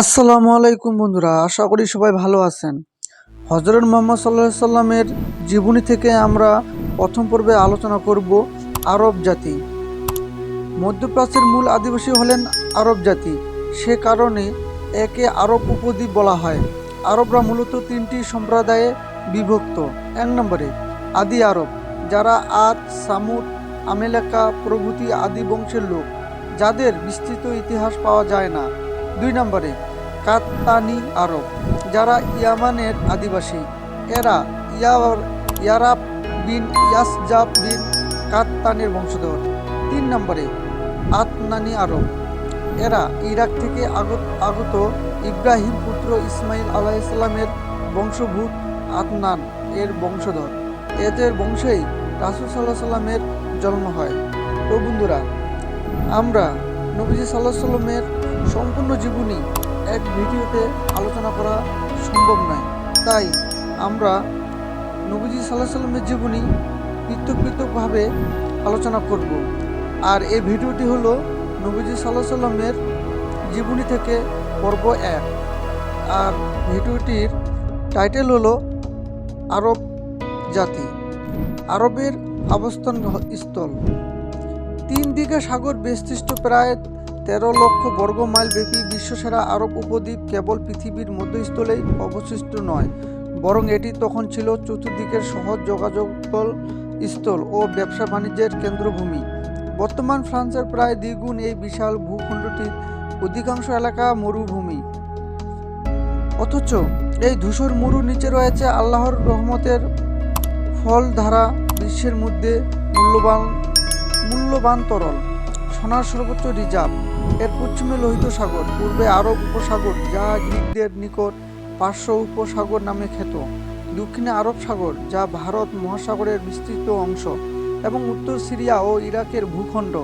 আসসালামু আলাইকুম বন্ধুরা, আশা করি সবাই ভালো আছেন। হজরত মোহাম্মদ সাল্লাহ সাল্লামের জীবনী থেকে আমরা প্রথম পর্বে আলোচনা করব আরব জাতি। মধ্যপ্রাচ্যের মূল আদিবাসী হলেন আরব জাতি। সে কারণে একে আরব উপদ্বীপ বলা হয়। আরবরা মূলত তিনটি সম্প্রদায়ে বিভক্ত। এক নম্বরে আদি আরব, যারা আদ, সামুদ, আমেলাকা প্রভৃতি আদি বংশের লোক। যাদের বিস্তৃত ইতিহাস পাওয়া যায় না। দুই নম্বরে কাত্তানি আরব, যারা ইয়ামানের আদিবাসী। এরা ইয়ার ইয়ারাব বিন ইয়াসজাব বিন কাত্তানের বংশধর। তিন নম্বরে, আতনানি আরব, এরা ইরাক থেকে আগত আগত ইব্রাহিম পুত্র ইসমাইল আলাইসাল্লামের বংশভূত আতনান এর বংশধর। এদের বংশেই রাসুল সাল্লাহ সাল্লামের জন্ম হয়। তো বন্ধুরা, আমরা নবীজি সাল্লাহ সাল্লামের সম্পূর্ণ জীবনী এক ভিডিওতে আলোচনা করা সম্ভব নয়। তাই আমরা নবীজি সাল্লাহ সাল্লামের জীবনী পৃথক পৃথকভাবে আলোচনা করব। আর এই ভিডিওটি হলো নবীজি সাল্লাহ সাল্লামের জীবনী থেকে পর্ব এক। আর ভিডিওটির টাইটেল হলো আরব জাতি। আরবের অবস্থান স্থল তিন দিকে সাগর বিস্তৃষ্ট প্রায় তেরো লক্ষ বর্গ মাইল ব্যাপী বিশ্বসেরা আরব উপদ্বীপ কেবল পৃথিবীর মধ্যস্থলেই অবশিষ্ট নয়, বরং এটি তখন ছিল চতুর্দিকের সহজ যোগাযোগ স্থল ও ব্যবসা বাণিজ্যের কেন্দ্রভূমি। বর্তমান ফ্রান্সের প্রায় দ্বিগুণ এই বিশাল ভূখণ্ডটির অধিকাংশ এলাকা মরুভূমি। অথচ এই ধূসর মরুর নিচে রয়েছে আল্লাহর রহমতের ফলধারা, বিশ্বের মধ্যে মূল্যবান মূল্যবান তরল, সোনার সর্বোচ্চ রিজার্ভ। এর পশ্চিমে লোহিত সাগর, পূর্বে আরব উপসাগর, যা গ্রিকদের নিকট পার্শ্ব উপসাগর নামে খ্যাত। দক্ষিণে আরব সাগর, যা ভারত মহাসাগরের বিস্তৃত অংশ এবং উত্তর সিরিয়া ও ইরাকের ভূখণ্ড,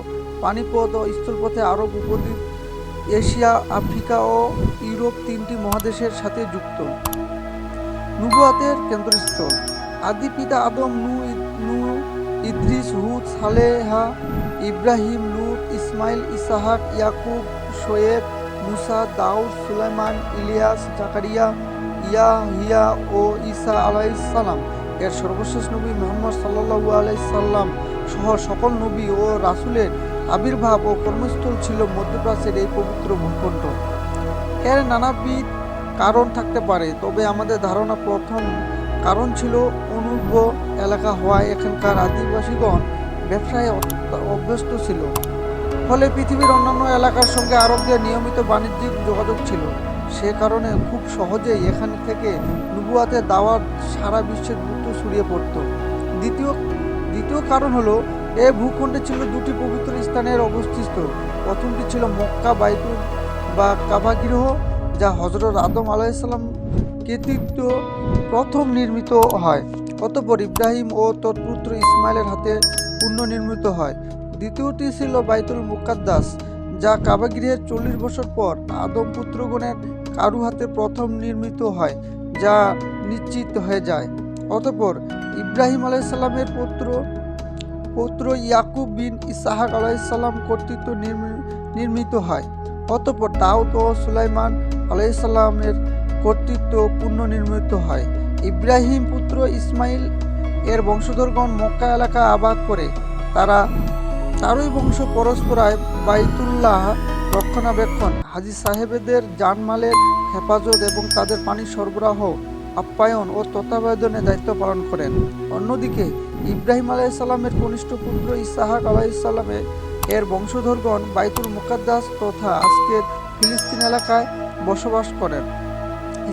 পানিপথ ও স্থলপথে আরব উপদ্বীপ, এশিয়া, আফ্রিকা ও ইউরোপ তিনটি মহাদেশের সাথে যুক্ত। নুবুয়াতের কেন্দ্রস্থল। আদি পিতা আদম নু নু ইদ্রিস হুদ সালেহা, ইব্রাহিম, লুত, ইসমাইল, ইসাহাক, ইয়াকুব, শোয়েব, মুসা, দাউদ, সুলাইমান, ইলিয়াস, জাকারিয়া, ইয়াহিয়া ও ঈসা আলাইসাল্লাম এর সর্বশেষ নবী মোহাম্মদ সাল্লাহু আলাইসাল্লাম সহ সকল নবী ও রাসুলের আবির্ভাব ও কর্মস্থল ছিল মধ্যপ্রাচ্যের এই পবিত্র ভূখণ্ড। এর নানাবিধ কারণ থাকতে পারে, তবে আমাদের ধারণা প্রথম কারণ ছিল অনুর্ব এলাকা হওয়ায় এখানকার আদিবাসীগণ ব্যবসায় অভ্যস্ত ছিল। ফলে পৃথিবীর অন্যান্য এলাকার সঙ্গে আরবদের নিয়মিত বাণিজ্যিক যোগাযোগ ছিল। সে কারণে খুব সহজেই এখান থেকে নুবুয়াতে দাওয়াত সারা বিশ্বের দ্রুত ছড়িয়ে পড়ত। দ্বিতীয় দ্বিতীয় কারণ হলো, এ ভূখণ্ডে ছিল দুটি পবিত্র স্থানের অবস্থিত প্রথমটি ছিল মক্কা, বাইতুল বা কাবাগৃহ যা হজরত আদম আলাইসাল্লাম কৃতিত্ব প্রথম নির্মিত হয়। অতঃপর ইব্রাহিম ও তোর পুত্র ইসমাইলের হাতে পুনর্নির্মিত হয়। দ্বিতীয়টি ছিল বাইতুল মুকাদ্দাস, যা কাবাগৃহের চল্লিশ বছর পর আদম পুত্রগণের কারু হাতে প্রথম নির্মিত হয়, যা নিশ্চিত হয়ে যায়। অতঃপর ইব্রাহিম আলাইসাল্লামের পুত্র পুত্র ইয়াকুব বিন ইসাহাক আলাইসাল্লাম কর্তৃত্ব নির্মি- নির্মিত হয়। অতঃপর দাউদ ও সুলাইমান আলাইসাল্লামের কর্তৃত্ব পুনর্নির্মিত হয়। ইব্রাহিম পুত্র ইসমাইল এর বংশধরগণ মক্কা এলাকা আবাদ করে, তারা তারই বংশ পরস্পরায় বাইতুল্লাহ রক্ষণাবেক্ষণ, হাজি সাহেবেদের জানমালের হেফাজত এবং তাদের পানি সরবরাহ, আপ্যায়ন ও তত্ত্বাবধানে দায়িত্ব পালন করেন। অন্যদিকে, ইব্রাহিম আলাইসাল্লামের কনিষ্ঠ পুত্র ইসাহাক আলাইসাল্লামের এর বংশধরগণ বাইতুল মুকাদ্দাস তথা আজকের ফিলিস্তিন এলাকায় বসবাস করেন।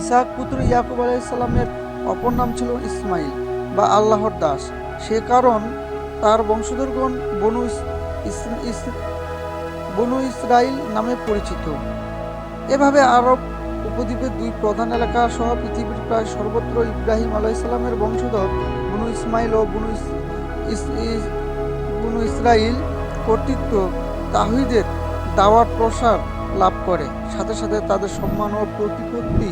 ইসাহাক পুত্র ইয়াকুব আলাইসাল্লামের অপর নাম ছিল ইসমাইল বা আল্লাহর দাস। সে কারণ তার বংশধরগণ বনু বনু ইসরাইল নামে পরিচিত। এভাবে আরব উপদ্বীপের দুই প্রধান এলাকা সহ পৃথিবীর প্রায় সর্বত্র ইব্রাহিম আলাইসাল্লামের বংশধর বনু ইসমাইল ও বনু বনু ইসরাইল কর্তৃত্ব তাহিদের দাওয়ার প্রসার লাভ করে। সাথে সাথে তাদের সম্মান ও প্রতিপত্তি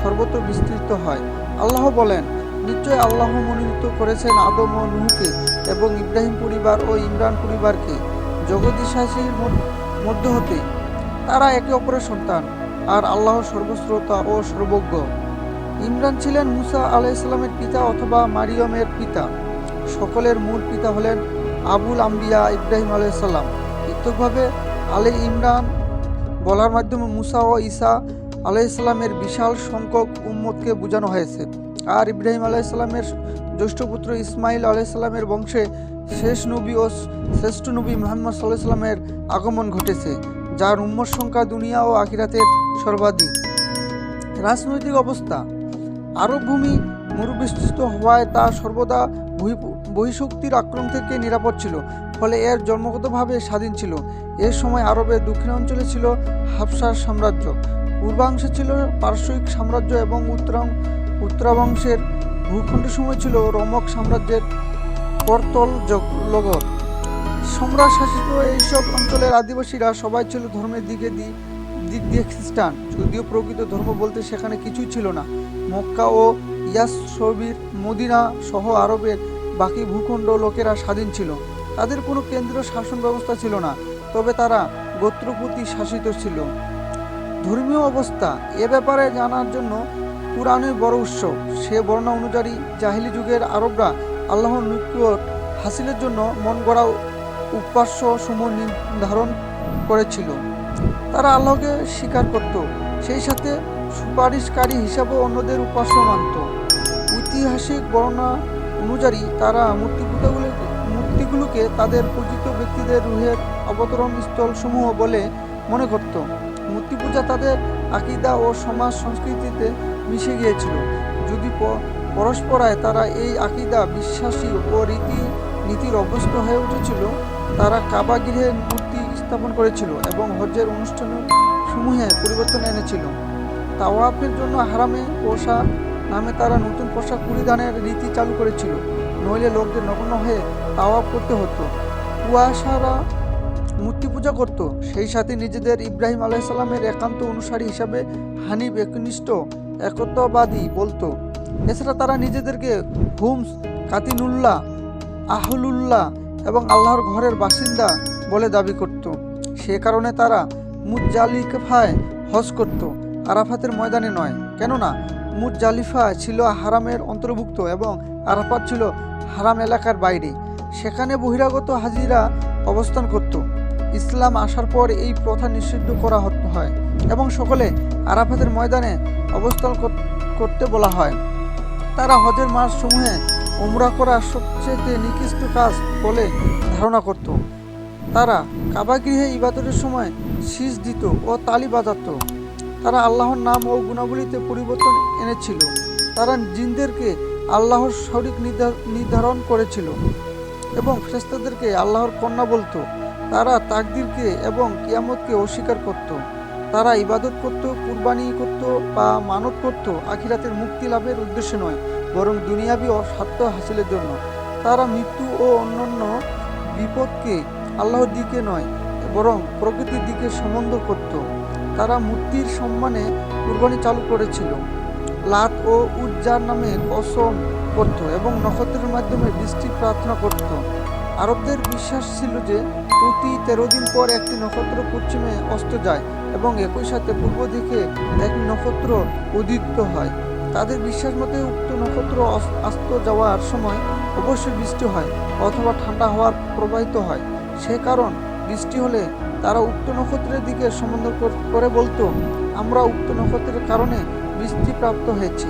সর্বত্র বিস্তৃত হয়। আল্লাহ বলেন, নিশ্চয় আল্লাহ মনোনীত করেছেন আদম ও নুহকে এবং ইব্রাহিম পরিবার ও ইমরান পরিবারকে জগদীশাসীর মধ্য হতে। তারা একে অপরের সন্তান আর আল্লাহ সর্বশ্রোতা ও সর্বজ্ঞ। ইমরান ছিলেন মুসা আলাইসাল্লামের পিতা অথবা মারিয়মের পিতা। সকলের মূল পিতা হলেন আবুল আম্বিয়া ইব্রাহিম আলাইসাল্লাম পৃথকভাবে আলে ইমরান বলার মাধ্যমে মুসা ও ঈসা আলাইসাল্লামের বিশাল সংখ্যক উম্মতকে বোঝানো হয়েছে। আর ইব্রাহিম আলাইসাল্লামের জ্যৈষ্ঠ পুত্র ইসমাইল আলাইসাল্লামের বংশে শেষ নবী ও শ্রেষ্ঠ নবী মোহাম্মদ সাল্লাহ সাল্লামের আগমন ঘটেছে, যার উম্মত সংখ্যা দুনিয়া ও আখিরাতের সর্বাধিক। রাজনৈতিক অবস্থা আরব ভূমি মরুবিস্তৃত হওয়ায় তা সর্বদা বহি- বহিঃশক্তির আক্রমণ থেকে নিরাপদ ছিল, ফলে এর জন্মগতভাবে স্বাধীন ছিল। এ সময় আরবের দক্ষিণ অঞ্চলে ছিল হাফসার সাম্রাজ্য। পূর্বাংশে ছিল পারস্যিক সাম্রাজ্য এবং উত্তরা উত্তরাংশের ভূখণ্ডের সময় ছিল রমক সাম্রাজ্যের করতল লগর। সম্রাট শাসিত এইসব অঞ্চলের আদিবাসীরা সবাই ছিল ধর্মের দিকে দিক দিয়ে খ্রিস্টান। যদিও প্রকৃত ধর্ম বলতে সেখানে কিছুই ছিল না। মক্কা ও ইয়াসবির মদিনা সহ আরবের বাকি ভূখণ্ড লোকেরা স্বাধীন ছিল। তাদের কোনো কেন্দ্রীয় শাসন ব্যবস্থা ছিল না, তবে তারা গোত্রপতি শাসিত ছিল। ধর্মীয় অবস্থা এ ব্যাপারে জানার জন্য পুরাণের বড় উৎস সে বর্ণনা অনুযায়ী জাহিলি যুগের আরবরা আল্লাহর নিকট হাসিলের জন্য মন গড়া উপাস্য সমূহ নির্ধারণ করেছিল। তারা আল্লাহকে স্বীকার করত, সেই সাথে সুপারিশকারী হিসাবে অন্যদের উপাস্য মানত। ঐতিহাসিক বর্ণনা অনুযায়ী তারা মূর্তিপূজাগুলি মূর্তিগুলোকে তাদের পূজিত ব্যক্তিদের রুহের অবতরণ স্থলসমূহ বলে মনে করত। পূজা তাদের আকিদা ও সমাজ সংস্কৃতিতে মিশে গিয়েছিল। যদি পরস্পরায় তারা এই আকিদা, বিশ্বাসী ও রীতি নীতির অভ্যস্ত হয়ে উঠেছিল, তারা কাবা গৃহে মূর্তি স্থাপন করেছিল এবং হজ্জের অনুষ্ঠান সমূহে পরিবর্তন এনেছিল। তাওয়াফের জন্য হারামে পোশাক নামে তারা নতুন পোশাক পরিধানের রীতি চালু করেছিল। নইলে লোকদের নগ্ন হয়ে তাওয়াফ করতে হতো। কুয়াশারা মূর্তি পূজা করত। সেই সাথে নিজেদের ইব্রাহিম আলাইসাল্লামের একান্ত অনুসারী হিসাবে হানিফ একনিষ্ঠ একত্ববাদী বলতো। এছাড়া তারা নিজেদেরকে হুমস, কাতিনুল্লাহ, আহলুল্লাহ এবং আল্লাহর ঘরের বাসিন্দা বলে দাবি করত। সে কারণে তারা মুজালিফায় হজ করত। আরাফাতের ময়দানে নয়, কেননা মুজালিফা ছিল হারামের অন্তর্ভুক্ত এবং আরাফাত ছিল হারাম এলাকার বাইরে। সেখানে বহিরাগত হাজিরা অবস্থান করত। ইসলাম আসার পর এই প্রথা নিষিদ্ধ করা হয় এবং সকলে আরাফাতের ময়দানে অবস্থান কর- করতে বলা হয়। তারা হজের মাস সমূহে উমরা করা সবচেয়ে নিকৃষ্ট কাজ বলে ধারণা করত। তারা কাবাগৃহে ইবাদতের সময় শীষ দিত ও তালি বাজাত। তারা আল্লাহর নাম ও গুণাবলীতে পরিবর্তন এনেছিল। তারা জিনদেরকে আল্লাহর শরিক নির্ধা- নির্ধারণ করেছিল এবং ফেরেশতাদেরকে আল্লাহর কন্যা বলতো। তারা তাকদিরকে এবং কিয়ামতকে অস্বীকার করত। তারা ইবাদত করত, কুরবানি করত বা মানত করত, আখিরাতের মুক্তি লাভের উদ্দেশ্যে নয়, বরং দুনিয়াবি ও স্বার্থ হাসিলের জন্য। তারা মৃত্যু ও অন্যান্য বিপদকে আল্লাহর দিকে নয়, বরং প্রকৃতির দিকে সম্বন্ধ করত। তারা মূর্তির সম্মানে কুরবানি চালু করেছিল। লাত ও উজ্জার নামে কসম করত এবং নক্ষত্রের মাধ্যমে বৃষ্টি প্রার্থনা করত। আরবদের বিশ্বাস ছিল যে প্রতি তেরো দিন পর একটি নক্ষত্র পশ্চিমে অস্ত যায় এবং একই সাথে পূর্ব দিকে এক নক্ষত্র উদিত হয়। তাদের বিশ্বাস মতে উক্ত নক্ষত্র অস্ত যাওয়ার সময় অবশ্যই বৃষ্টি হয় অথবা ঠান্ডা হওয়ার প্রবাহিত হয়। সে কারণ বৃষ্টি হলে তারা উক্ত নক্ষত্রের দিকে সম্বন্ধ করে বলতো, আমরা উক্ত নক্ষত্রের কারণে বৃষ্টি প্রাপ্ত হয়েছি।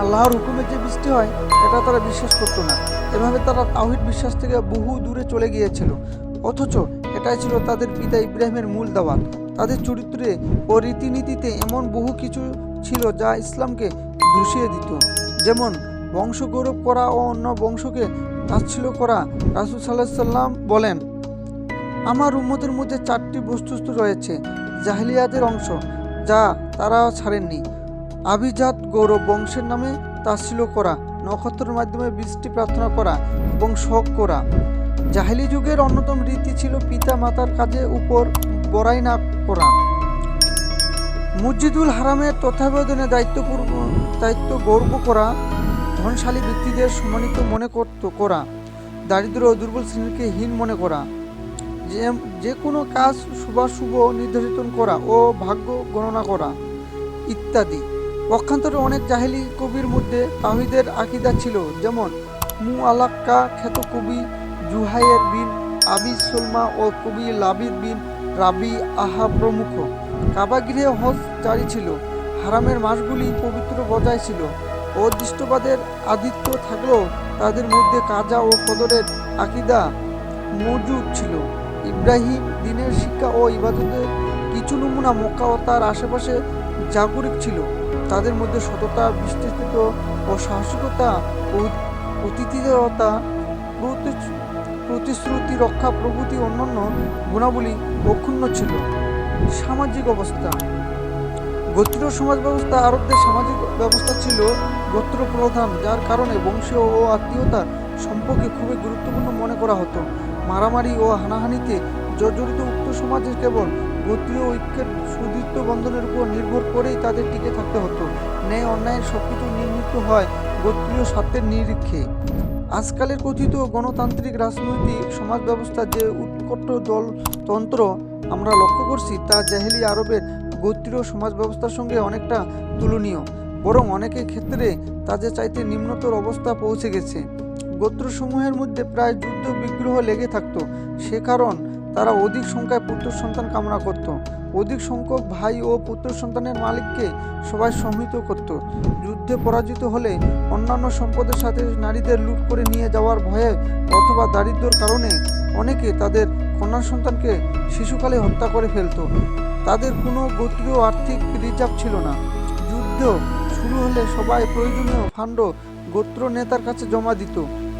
আল্লাহর হুকুমে যে বৃষ্টি হয়, এটা তারা বিশ্বাস করতো না। এভাবে তারা তাওহিদ বিশ্বাস থেকে বহু দূরে চলে গিয়েছিল। অথচ এটাই ছিল তাদের পিতা ইব্রাহিমের মূল দাওয়াত। তাদের চরিত্রে ও রীতিনীতিতে এমন বহু কিছু ছিল যা ইসলামকে ধুষিয়ে দিত। যেমন বংশ গৌরব করা ও অন্য বংশকে তাচ্ছিল্য করা। রাসুল সাল্লাহ সাল্লাম বলেন, আমার উম্মতের মধ্যে চারটি বস্তুস্থ রয়েছে, জাহিলিয়াতের অংশ, যা তারা ছাড়েননি। আভিজাত গৌরব বংশের নামে তাচ্ছিল্য করা, নক্ষত্রের মাধ্যমে বৃষ্টি প্রার্থনা করা এবং শোক করা। জাহিলি যুগের অন্যতম রীতি ছিল পিতা মাতার কাজে উপর বড়াই না করা। মসজিদুল হারামের তত্ত্বাবধানে দায়িত্বপূর্ণ দায়িত্ব গর্ব করা, ধনশালী ব্যক্তিদের সম্মানিত মনে করত করা দারিদ্র ও দুর্বল শ্রেণীকে হীন মনে করা। যে যে কোনো কাজ শুভাশুভ নির্ধারিত করা ও ভাগ্য গণনা করা, ইত্যাদি। পক্ষান্তরে অনেক জাহেলি কবির মধ্যে তাহিদের আকিদা ছিল, যেমন মু আলাক্কা খ্যাত কবি জুহাইয়ের বিন আবি সুলমা ও কবি লাবিদ বিন রাবি আহা প্রমুখ। কাবাগৃহে হজ জারি ছিল, হারামের মাসগুলি পবিত্র বজায় ছিল। অদৃষ্টবাদের আদিত্য থাকলেও তাদের মধ্যে কাজা ও কদরের আকিদা মজুদ ছিল। ইব্রাহিম দিনের শিক্ষা ও ইবাদতের কিছু নমুনা মক্কা ও তার আশেপাশে জাগরিক ছিল। তাদের মধ্যে সততা বিস্তৃত ও সাহসিকতা ও অতিথিয়তা প্রতিশ্রুতি, রক্ষা, প্রভৃতি অন্যান্য গুণাবলী অক্ষুণ্ণ ছিল। সামাজিক অবস্থা। গোত্রীয় সমাজ ব্যবস্থা আরবদের সামাজিক ব্যবস্থা ছিল গোত্র প্রধান যার কারণে বংশীয় ও আত্মীয়তার সম্পর্কে খুবই গুরুত্বপূর্ণ মনে করা হতো। মারামারি ও হানাহানিতে জর্জরিত উক্ত সমাজের কেবল গোত্রীয় ঐক্যের সুদৃঢ় বন্ধনের উপর নির্ভর করেই তাদের টিকে থাকতে হতো। ন্যায় অন্যায়ের সবকিছু নির্মিত হয় গোত্রীয় স্বার্থের নিরীক্ষে আজকালের কথিত গণতান্ত্রিক রাজনৈতিক সমাজ ব্যবস্থা যে উৎকট দলতন্ত্র আমরা লক্ষ্য করছি, তা জাহেলি আরবের গোত্রীয় সমাজ ব্যবস্থার সঙ্গে অনেকটা তুলনীয়, বরং অনেকের ক্ষেত্রে তাদের চাইতে নিম্নতর অবস্থা পৌঁছে গেছে। গোত্রসমূহের মধ্যে প্রায় যুদ্ধ বিগ্রহ লেগে থাকতো। সে কারণ তারা অধিক সংখ্যায় পুত্র সন্তান কামনা করত। অধিক সংখ্যক ভাই ও পুত্র সন্তানের মালিককে সবাই সম্মিত করত। যুদ্ধে পরাজিত হলে অন্যান্য সম্পদের সাথে নারীদের লুট করে নিয়ে যাওয়ার ভয়ে অথবা দারিদ্র্যের কারণে অনেকে তাদের কন্যা সন্তানকে শিশুকালে হত্যা করে ফেলতো। তাদের কোনো গোত্রীয় আর্থিক রিজার্ভ ছিল না। যুদ্ধ শুরু হলে সবাই প্রয়োজনীয় ফান্ড গোত্র নেতার কাছে জমা দিত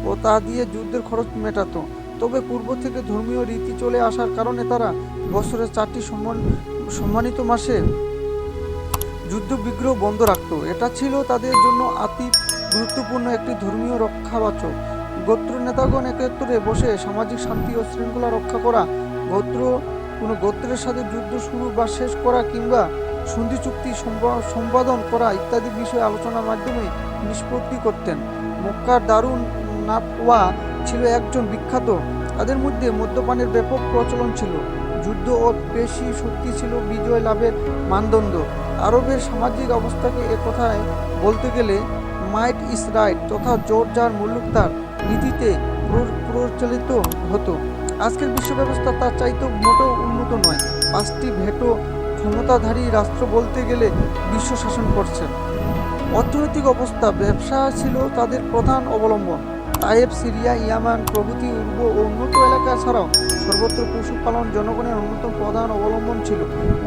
ও তা দিয়ে যুদ্ধের খরচ মেটাতো। তবে পূর্ব থেকে ধর্মীয় রীতি চলে আসার কারণে তারা বছরের চারটি সম্মান সম্মানিত মাসে যুদ্ধ বিগ্রহ বন্ধ রাখত। এটা ছিল তাদের জন্য অতি গুরুত্বপূর্ণ একটি ধর্মীয় রক্ষাবাচক। গোত্র নেতাগণ একত্রে বসে সামাজিক শান্তি ও শৃঙ্খলা রক্ষা করা, গোত্র, কোনো গোত্রের সাথে যুদ্ধ শুরু বা শেষ করা কিংবা সন্ধি চুক্তি সম্পাদন করা ইত্যাদি বিষয়ে আলোচনার মাধ্যমে নিষ্পত্তি করতেন। মক্কার দারুণ নাটওয়া ছিল একজন বিখ্যাত। তাদের মধ্যে মদ্যপানের ব্যাপক প্রচলন ছিল। যুদ্ধ ও পেশি শক্তি ছিল বিজয় লাভের মানদণ্ড। আরবের সামাজিক অবস্থাকে এ কথায় বলতে গেলে, মাইট ইস রাইট তথা জোর যার মুল্লুক তার নীতিতে প্রচলিত হতো। আজকের বিশ্ব ব্যবস্থা তার চাইতেও মোটেও উন্নত নয়। পাঁচটি ভেটো ক্ষমতাধারী রাষ্ট্র বলতে গেলে বিশ্ব শাসন করছেন অর্থনৈতিক অবস্থা, ব্যবসা ছিল তাদের প্রধান অবলম্বন। তায়েব, সিরিয়া, ইয়ামান, প্রভৃতি উর্ব ও উন্নত এলাকা ছাড়াও সর্বত্র পশুপালন জনগণের অন্যতম প্রধান অবলম্বন ছিল।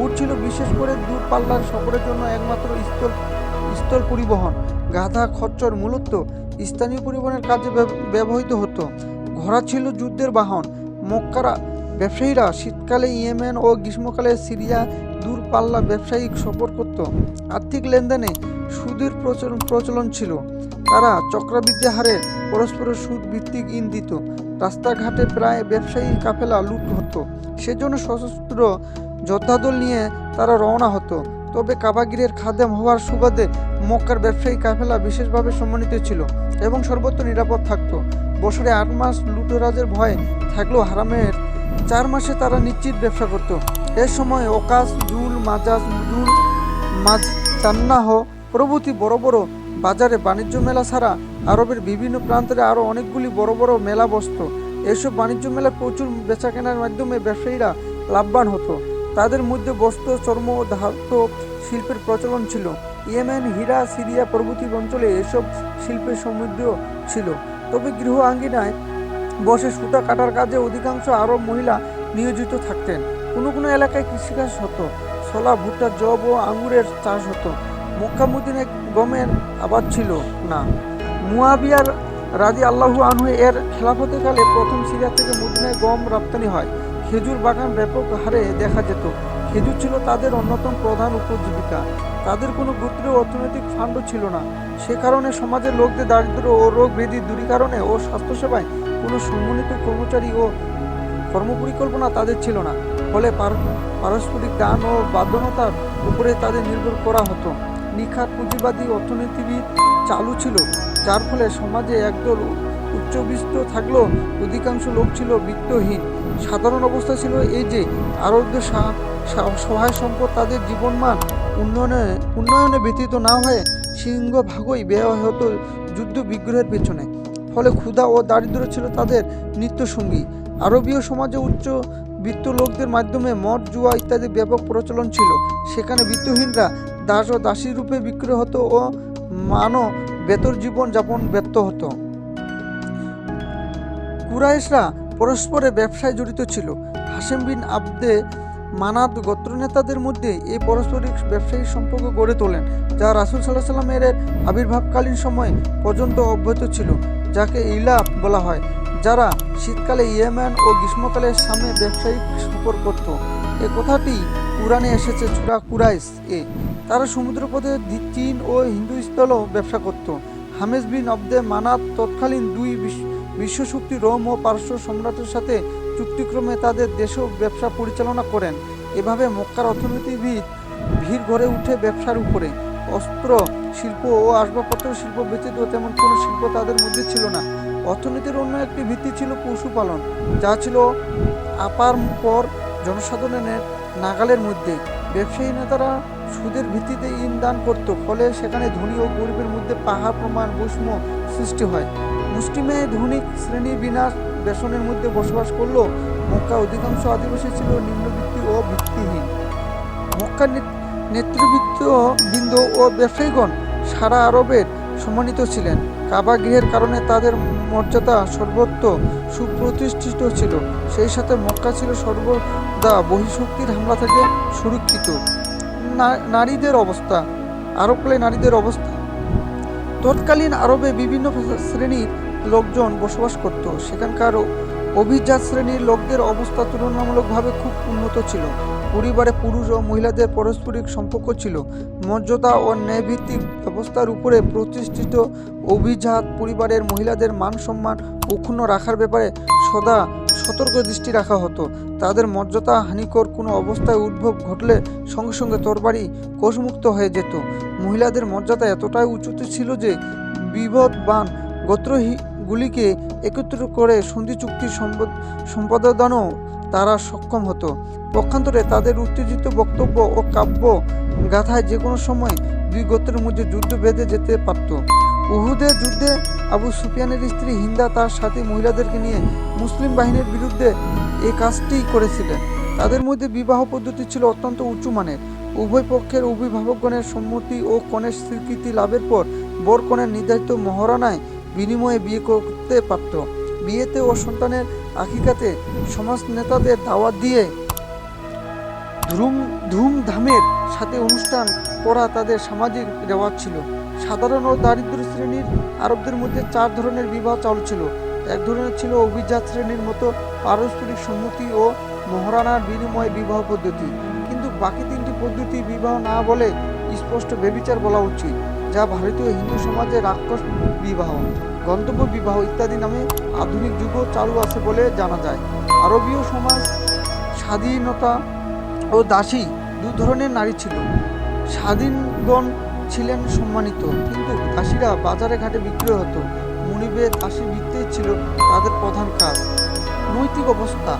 উট ছিল বিশেষ করে দূরপাল্লার সফরের জন্য একমাত্র স্থল স্থল পরিবহন। গাধা খচ্চর মূলত স্থানীয় পরিবহনের কাজে ব্যবহৃত হতো। ঘোড়া ছিল যুদ্ধের বাহন। মক্কারা ব্যবসায়ীরা শীতকালে ইয়েমেন ও গ্রীষ্মকালে সিরিয়া দূরপাল্লা ব্যবসায়িক সফর করত। আর্থিক লেনদেনে সুদের প্রচলন প্রচলন ছিল। তারা চক্রবৃদ্ধি হারে পরস্পরের সুদ ভিত্তিক ইন দিত রাস্তাঘাটে প্রায় ব্যবসায়ী কাফেলা লুট হতো। সেজন্য সশস্ত্র যোদ্ধাদল নিয়ে তারা রওনা হতো। তবে কাবাগিরের খাদেম হওয়ার সুবাদে মক্কার ব্যবসায়ী কাফেলা বিশেষভাবে সম্মানিত ছিল এবং সর্বত্র নিরাপদ থাকতো। বছরে আট মাস লুটেরাজের ভয়ে থাকলেও হারামের চার মাসে তারা নিশ্চিত ব্যবসা করত। এ সময় ওকাস, জুল, মাজাজ জুল মাজ চান্নাহ প্রভৃতি বড় বড় বাজারে বাণিজ্য মেলা ছাড়া আরবের বিভিন্ন প্রান্তে আরও অনেকগুলি বড় বড় মেলা বসত। এসব বাণিজ্য মেলায় প্রচুর বেচাকেনার মাধ্যমে ব্যবসায়ীরা লাভবান হতো। তাদের মধ্যে বস্ত্র, চর্ম ও ধাতু শিল্পের প্রচলন ছিল। ইয়েমেন, হীরা, সিরিয়া প্রভৃতি অঞ্চলে এসব শিল্পের সমৃদ্ধ ছিল। তবে গৃহ আঙ্গিনায় বসে সুতা কাটার কাজে অধিকাংশ আরব মহিলা নিয়োজিত থাকতেন। কোনো কোনো এলাকায় কৃষিকাজ হতো। ছোলা, ভুট্টা জব ও আঙুরের চাষ হতো। মক্কা মদিনায় গমের আবাদ ছিল না। মুয়াবিয়ার রাজি আল্লাহু আনহু এর খেলাফতে কালে প্রথম সিরিয়া থেকে মদিনায় গম রপ্তানি হয়। খেজুর বাগান ব্যাপক হারে দেখা যেত। খেজুর ছিল তাদের অন্যতম প্রধান উপজীবিকা। তাদের কোনো গোত্রীয় অর্থনৈতিক ফান্ড ছিল না। সে কারণে সমাজের লোকদের দারিদ্র ও রোগ ব্যাধি দূরীকরণে ও স্বাস্থ্যসেবায় কোনো সম্মানিত কর্মচারী ও কর্মপরিকল্পনা তাদের ছিল না। ফলে পারস্পরিক দান ও বাধ্যতার উপরে তাদের নির্ভর করা হতো। নিখাত পুঁজিবাদী অর্থনীতিবিদ চালু ছিল, যার ফলে সমাজে একদল উচ্চবিত্ত থাকলেও অধিকাংশ লোক ছিল বিত্তহীন। সাধারণ অবস্থা ছিল এই যে সা- সহায় সম্পদ তাদের জীবনমান উন্নয়নে উন্নয়নে ব্যতীত না হয়ে সিংহভাগই ব্যয় হতো যুদ্ধ বিগ্রহের পেছনে। ফলে ক্ষুধা ও দারিদ্র্য ছিল তাদের নিত্যসঙ্গী। আরবীয় সমাজে উচ্চ বৃত্ত লোকদের মাধ্যমে মদ, জুয়া ইত্যাদি ব্যাপক প্রচলন ছিল। সেখানে বৃত্তহীনরা দাস ও দাসী রূপে বিক্রয় হতো ও মানব বেতর জীবন যাপন ব্যর্থ হতো। কুরাইশরা পরস্পরে ব্যবসায় জড়িত ছিল। হাসেম বিন আবদে মানাদ গোত্রনেতাদের মধ্যে এই পারস্পরিক ব্যবসায়িক সম্পর্ক গড়ে তোলেন, যা রাসুল সাল্লাহ সাল্লামের আবির্ভাবকালীন সময় পর্যন্ত অব্যাহত ছিল, যাকে ইলাপ বলা হয়, যারা শীতকালে ইয়েমেন ও গ্রীষ্মকালে সামনে ব্যবসায়িক সফর করত। এ কথাটি কুরআনে এসেছে চূড়া কুরাইশ এ। তারা সমুদ্রপথে চীন ও হিন্দু স্থলও ব্যবসা করত। হামেজ বিন অব্দে মানাত তৎকালীন দুই বিশ্ব- বিশ্বশক্তি রোম ও পারস্য সম্রাটের সাথে চুক্তিক্রমে তাদের দেশেও ব্যবসা পরিচালনা করেন। এভাবে মক্কার অর্থনীতিবিদ ভিড় গড়ে উঠে ব্যবসার উপরে। অস্ত্র, শিল্প ও আসবাবপত্র শিল্প ব্যতীত তেমন কোনো শিল্প তাদের মধ্যে ছিল না। অর্থনীতির অন্য একটি ভিত্তি ছিল পশুপালন, যা ছিল আপার পর জনসাধারণের নাগালের মধ্যে। ব্যবসায়ী নেতারা সুদের ভিত্তিতে ইন দান করত, ফলে সেখানে ধনী ও গরিবের মধ্যে পাহাড়, প্রমাণ, বৈষম্য সৃষ্টি হয়। মুসলিমে ধনিক শ্রেণি বিনা বেসনের মধ্যে বসবাস করলেও মক্কার অধিকাংশ আদিবাসী ছিল নিম্নবৃত্তি ও ভিত্তিহীন। মক্কার নেত- নেতৃবৃত্ত বৃন্দ ও ব্যবসায়ীগণ সারা আরবের সম্মানিত ছিলেন। কাবা গৃহের কারণে তাদের মর্যাদা সর্বত্র সুপ্রতিষ্ঠিত ছিল। সেই সাথে মক্কা ছিল সর্বদা বহিঃশক্তির হামলা থেকে সুরক্ষিত। নারীদের অবস্থা, আরবকালে নারীদের অবস্থা। তৎকালীন আরবে বিভিন্ন শ্রেণির লোকজন বসবাস করত। সেখানকার অভিজাত শ্রেণির লোকদের অবস্থা তুলনামূলকভাবে খুব উন্নত ছিল। পরিবারে পুরুষ ও মহিলাদের পারস্পরিক সম্পর্ক ছিল। মর্যাদা ও ন্যায়ভিত্তিক ব্যবস্থার উপরে প্রতিষ্ঠিত অভিজাত পরিবারের মহিলাদের মান সম্মান অক্ষুণ্ণ রাখার ব্যাপারে সদা সতর্ক দৃষ্টি রাখা হতো। তাদের মর্যাদা হানিকর কোনো অবস্থায় উদ্ভব ঘটলে সঙ্গে সঙ্গে তরবারি কোষমুক্ত হয়ে যেত। মহিলাদের মর্যাদা এতটাই উঁচুতে ছিল যে বিপদবান গোত্রগুলিকে একত্র করে সন্ধি চুক্তির সম্পদ- সম্পাদনও তারা সক্ষম হতো। পক্ষান্তরে তাদের উত্তেজিত বক্তব্য ও কাব্য গাথায় যে কোনো সময় দুই গোত্রের মধ্যে যুদ্ধ বেঁধে যেতে পারত। উহুদের যুদ্ধে আবু সুফিয়ানের স্ত্রী হিন্দা তার সাথে মহিলাদেরকে নিয়ে মুসলিম বাহিনীর বিরুদ্ধে এই কাজটি করেছিলেন। তাদের মধ্যে বিবাহ পদ্ধতি ছিল অত্যন্ত উঁচু মানের। উভয় পক্ষের অভিভাবকগণের সম্মতি ও কনের স্বীকৃতি লাভের পর বর কনের নির্ধারিত মহারণায় বিনিময়ে বিয়ে করতে পারত। বিয়েতে ও সন্তানের আকিকাতে সমাজ নেতাদের দাওয়াত দিয়ে ধুম, ধুমধামের সাথে অনুষ্ঠান করা তাদের সামাজিক রেওয়াজ ছিল। সাধারণ ও দারিদ্র শ্রেণির আরবদের মধ্যে চার ধরনের বিবাহ চালু ছিল। এক ধরনের ছিল অভিজাত শ্রেণির মতো পারস্পরিক সম্মতি ও মহারানার বিনিময়ে বিবাহ পদ্ধতি। কিন্তু বাকি তিনটি পদ্ধতি বিবাহ না বলে স্পষ্ট বেবিচার বলা উচিত। যা ভারতীয় হিন্দু সমাজে রাক্ষস বিবাহ, গন্তব্য বিবাহ ইত্যাদি নামে আধুনিক যুগও চালু আছে বলে জানা যায়। আরবীয় সমাজ স্বাধীনতা ও দাসী দু ধরনের নারী ছিল। স্বাধীনগণ ছিলেন সম্মানিত, কিন্তু দাসীরা বাজারে ঘাটে বিক্রয় হতো। মনিবের দাসী বৃত্তেই ছিল তাদের প্রধান কাজ। নৈতিক অবস্থা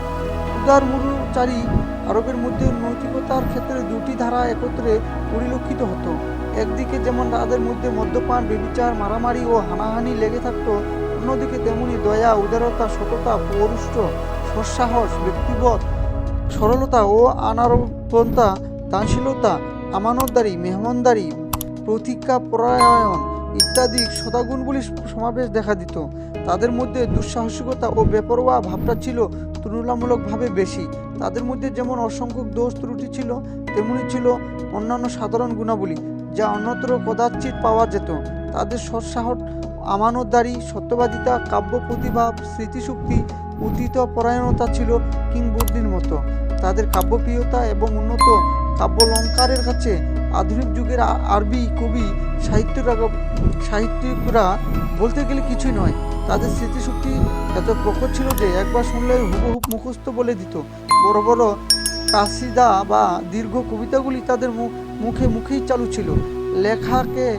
উদারমুরুচারী আরবের মধ্যে নৈতিকতার ক্ষেত্রে দুটি ধারা একত্রে পরিলক্ষিত হতো। একদিকে যেমন তাদের মধ্যে মদ্যপান, বেবিচার, মারামারি ও হানাহানি লেগে থাকত, অন্যদিকে তেমনি দয়া, উদারতা, সততা, পৌরুষ্ট, সৎসাহস ব্যক্তিবোধ সরলতা ও আনারবতা দানশীলতা, আমানতদারি, মেহমানদারি প্রতিজ্ঞা পরায়ণ ইত্যাদি সদাগুণগুলি সমাবেশ দেখা দিত। তাদের মধ্যে দুঃসাহসিকতা ও বেপরোয়া ভাবটা ছিল তুলনামূলকভাবে বেশি। তাদের মধ্যে যেমন অসংখ্য দোষ ত্রুটি ছিল, তেমনি ছিল অন্যান্য সাধারণ গুণাবলী, যা অন্যত্র কদাচিৎ পাওয়া যেত। তাদের সৎসাহস, আমানতদারি, সত্যবাদিতা, কাব্য প্রতিভা, স্মৃতিশক্তি অতীত পরায়ণতা ছিল কিংবদন্তির মতো। তাদের কাব্যপ্রিয়তা এবং উন্নত কাব্যলঙ্কারের কাছে আধুনিক যুগের আরবি কবি সাহিত্যরা সাহিত্যিকরা বলতে গেলে কিছুই নয়। তাদের স্মৃতিশক্তি এত প্রখর ছিল যে একবার শুনলে হুবহু মুখস্থ বলে দিত। বড় বড় কাসিদা বা দীর্ঘ কবিতাগুলি তাদের মুখ- মুখে মুখেই চালু ছিল। লেখাকে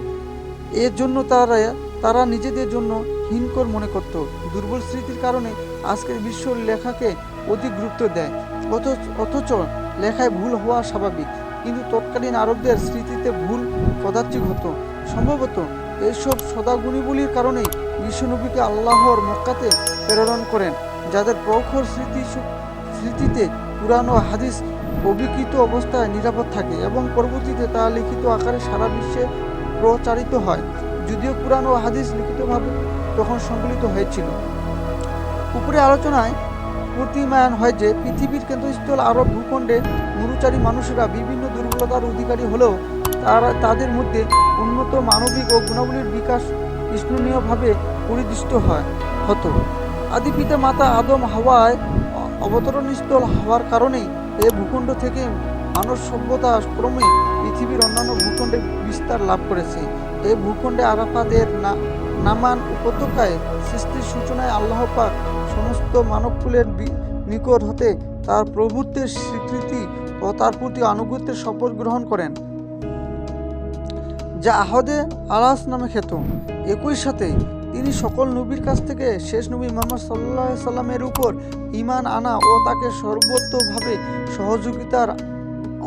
এর জন্য তারা তারা নিজেদের জন্য হিনকর মনে করত। দুর্বল স্মৃতির কারণে আজকের বিশ্ব লেখাকে অধিক গুরুত্ব দেয়। অথচ অথচ লেখায় ভুল হওয়া স্বাভাবিক। কিন্তু তৎকালীন আরবদের স্মৃতিতে ভুল পদার্থিক হতো। সম্ভবত এইসব সদাগুণীগুলির কারণেই বিশ্বনবীকে আল্লাহর মক্কাতে প্রেরণ করেন, যাদের প্রখর স্মৃতি স্মৃতিতে পুরানো হাদিস অবিকৃত অবস্থায় নিরাপদ থাকে এবং পরবর্তীতে তা লিখিত আকারে সারা বিশ্বে প্রচারিত হয়। যদিও পুরানো হাদিস লিখিতভাবে তখন সংকলিত হয়েছিল। উপরে আলোচনায় প্রতিমায়ন হয় যে, পৃথিবীর কেন্দ্রস্থল আরব ভূখণ্ডে মরুচারী মানুষেরা বিভিন্ন দুর্বলতার অধিকারী হলেও তারা তাদের মধ্যে উন্নত মানবিক ও গুণাবলীর বিকাশ বিষ্ণনীয়ভাবে পরিদৃষ্ট হয়, হতো। আদি পিতা মাতা আদম হাওয়ায় অবতরণস্থল হওয়ার কারণেই এ ভূখণ্ড থেকে মানব সভ্যতা ক্রমে পৃথিবীর অন্যান্য ভূখণ্ডে বিস্তার লাভ করেছে। এই ভূখণ্ডে আরাফাদের নামান উপত্যকায় সৃষ্টির সূচনায় আল্লাহ পাক সমস্ত মানবকুলের নিকট হতে তার প্রভুত্বের স্বীকৃতি ও তার প্রতি আনুগত্যের শপথ গ্রহণ করেন। যা আহদে আলাস নামে খ্যাত। একই সাথে তিনি সকল নবীর কাছ থেকে শেষ নবী মোহাম্মদ সাল্লাহ সাল্লামের উপর ইমান আনা ও তাকে সর্বতভাবে সহযোগিতার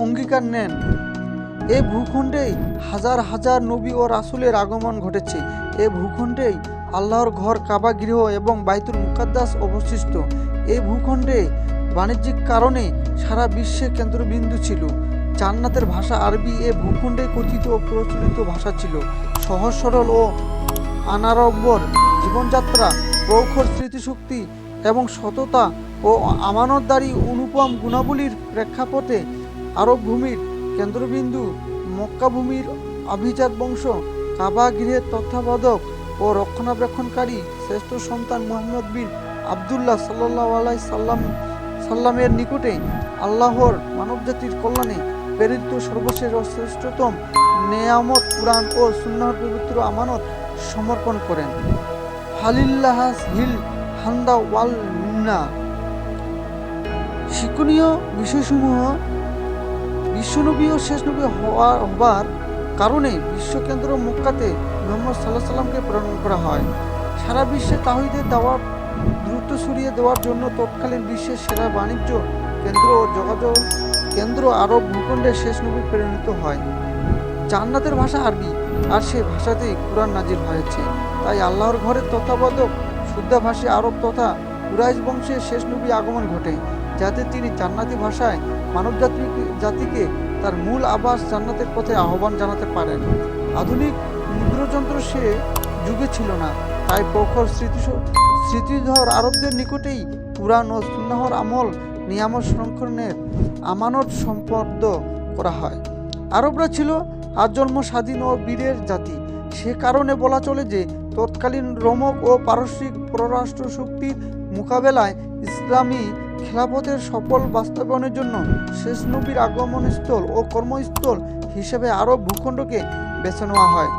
অঙ্গীকার নেন। এ ভূখণ্ডেই হাজার হাজার নবী ও রাসুলের আগমন ঘটেছে। এ ভূখণ্ডেই আল্লাহর ঘর কাবা গৃহ এবং বাইতুল মুকাদ্দাস অবশিষ্ট এই ভূখণ্ডে বাণিজ্যিক কারণে সারা বিশ্বে কেন্দ্রবিন্দু ছিল। জান্নাতের ভাষা আরবি। এ ভূখণ্ডে কথিত ও প্রচলিত ভাষা ছিল। সহজ সরল ও অনারব্বর জীবনযাত্রা প্রখর স্মৃতিশক্তি এবং সততা ও আমানতদারি অনুপম গুণাবলীর প্রেক্ষাপটে আরব ভূমির কেন্দ্রবিন্দু মক্কাভূমির অভিজাত বংশ কাবা গৃহের তত্ত্বাবধায়ক ও রক্ষণাবেক্ষণকারী শ্রেষ্ঠ সন্তান মোহাম্মদ বিন আবদুল্লাহ সাল্লাহ আলাই সাল্লাম সাল্লামের নিকটে আল্লাহর মানবজাতির কল্যাণে প্রেরিত সর্বশেষ শ্রেষ্ঠতম নেয়ামত পুরাণ ও সুন্নাহর পবিত্র আমানত সমর্পণ করেন। হালিল্লাহ হিল হান্দা ওয়াল মিন্না। শিক্ষণীয় বিষয়সমূহ বিশ্বনবী ও শেষ নবী হওয়া হবার কারণে বিশ্বকেন্দ্র মক্কাতে মোহাম্মদ সাল্লাহ সাল্লামকে প্রেরণ করা হয়। সারা বিশ্বে তাহিদের দাওয়াত দ্রুত সরিয়ে দেওয়ার জন্য তৎকালীন বিশ্বের সেরা বাণিজ্য কেন্দ্র ও যোগাযোগ কেন্দ্র আরব ভূখণ্ডের শেষ নবী প্রেরিত হয়। জান্নাতের ভাষা আরবি, আর সেই ভাষাতেই কোরআন নাজির হয়েছে। তাই আল্লাহর ঘরের তত্ত্বাবধায়ক, শুদ্ধাভাষী আরব তথা কুরাইশ বংশের শেষ নবী আগমন ঘটে, যাতে তিনি জান্নাতি ভাষায় মানব জাতি জাতিকে তার মূল আবাস জান্নাতের পথে আহ্বান জানাতে পারেন। আধুনিক মুদ্রযন্ত্র সে যুগে ছিল না, তাই প্রখর স্মৃতি স্মৃতিধর আরবদের নিকটেই পুরাণ ও সুন্নাহর আমল নিয়ামত সংরক্ষণের আমানত সম্পর্দ করা হয়। আরবরা ছিল আজন্ম স্বাধীন ও বীরের জাতি। সে কারণে বলা চলে যে, তৎকালীন রোমক ও পারস্যিক পররাষ্ট্র শক্তির মোকাবেলায় ইসলামী খেলাফতের সফল বাস্তবায়নের জন্য শেষ নবীর আগমনস্থল ও কর্মস্থল হিসেবে আরব ভূখণ্ডকে বেছে নেওয়া হয়।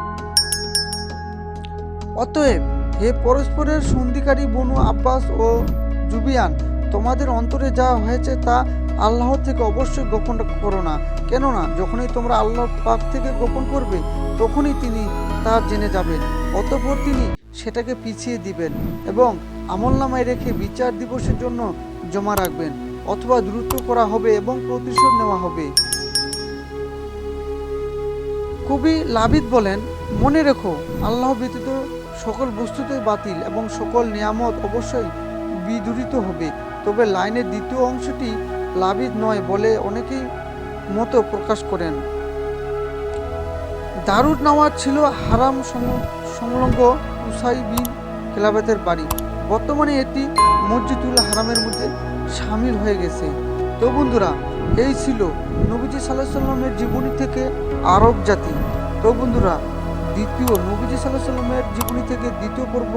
অতএব হে পরস্পরের সন্ধিকারী বনু আব্বাস ও জুবিয়ান তোমাদের অন্তরে যা হয়েছে তা আল্লাহ থেকে অবশ্যই গোপন করো না। কেননা, যখনই তোমরা আল্লাহ পাক থেকে গোপন করবে, তখনই তিনি তা জেনে যাবেন। অতঃপর তিনি সেটাকে পিছিয়ে দিবেন এবং আমল নামায় রেখে বিচার দিবসের জন্য জমা রাখবেন অথবা দ্রুত করা হবে এবং প্রতিশোধ নেওয়া হবে। কবি লাবিদ বলেন, মনে রেখো, আল্লাহ ব্যতীত সকল বস্তুতেই বাতিল এবং সকল নিয়ামত অবশ্যই বিদূরিত হবে। তবে লাইনের দ্বিতীয় অংশটি লাবিদ নয় বলে অনেকেই মতো প্রকাশ করেন। দারুদ নাওয়াজ ছিল হারাম সংলগ্ন উসাই বিন খেলাফতের বাড়ি। বর্তমানে এটি মসজিদুল হারামের মধ্যে সামিল হয়ে গেছে। তো বন্ধুরা, এই ছিল নবীজি সাল্লাহ সাল্লামের জীবনী থেকে আরব জাতি। তো বন্ধুরা, দ্বিতীয় নবীজি সাল্লাহ সাল্লামের জীবনী থেকে দ্বিতীয় পর্ব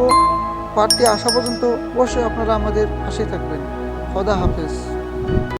পাঠটি আসা পর্যন্ত অবশ্যই আপনারা আমাদের পাশে থাকবেন। খোদা হাফেজ।